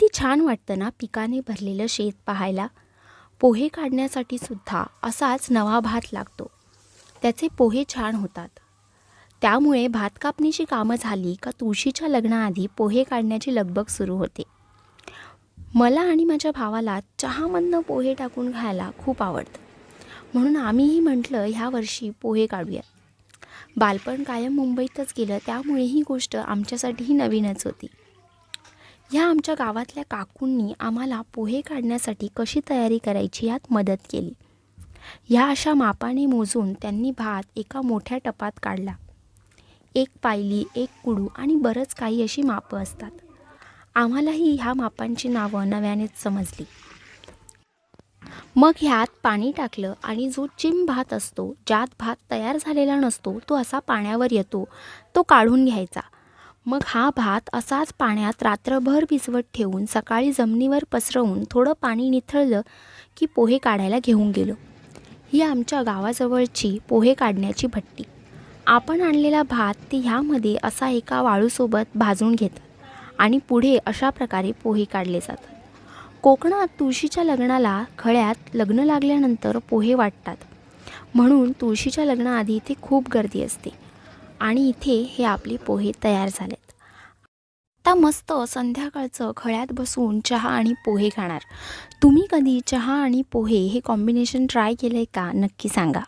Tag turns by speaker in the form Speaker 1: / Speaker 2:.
Speaker 1: किती छान वाटतं ना पिकाने भरलेलं शेत पाहायला. पोहे काढण्यासाठी सुद्धा असाच नवा भात लागतो. त्याचे पोहे छान होतात. त्यामुळे भात कापणीची कामं झाली का तुळशीच्या लग्नाआधी पोहे काढण्याची लगबग सुरू होते. मला आणि माझ्या भावाला चहामधनं पोहे टाकून खायला खूप आवडतं. म्हणून आम्हीही म्हटलं ह्या वर्षी पोहे काढूया. बालपण कायम मुंबईतच गेलं त्यामुळे ही गोष्ट आमच्यासाठीही नवीनच होती. ह्या आमच्या गावातल्या काकूंनी आम्हाला पोहे काढण्यासाठी कशी तयारी करायची यात मदत केली. ह्या अशा मापाने मोजून त्यांनी भात एका मोठ्या टपात काढला. एक पायली एक कुडू आणि बरंच काही अशी मापं असतात. आम्हालाही ह्या मापांची नावं नव्यानेच समजली. मग ह्यात पाणी टाकलं आणि जो चिम भात असतो ज्यात भात तयार झालेला नसतो तो असा पाण्यावर येतो तो काढून घ्यायचा. मग हा भात असाच पाण्यात रात्रभर भिजवत ठेवून सकाळी जमिनीवर पसरवून थोडं पाणी निथळलं की पोहे काढायला घेऊन गेलो. ही आमच्या गावाजवळची पोहे काढण्याची भट्टी. आपण आणलेला भात ते ह्यामध्ये असा एका वाळूसोबत भाजून घेतात आणि पुढे अशा प्रकारे पोहे काढले जातात. कोकणात तुळशीच्या लग्नाला खळ्यात लग्न लागल्यानंतर पोहे वाटतात. म्हणून तुळशीच्या लग्नाआधी इथे खूप गर्दी असते. आणि इथे हे आपले पोहे तयार झालेत. आता मस्त संध्याकाळचं खळ्यात बसून चहा आणि पोहे खाणार. तुम्ही कधी चहा आणि पोहे हे कॉम्बिनेशन ट्राय केलं आहे का? नक्की सांगा.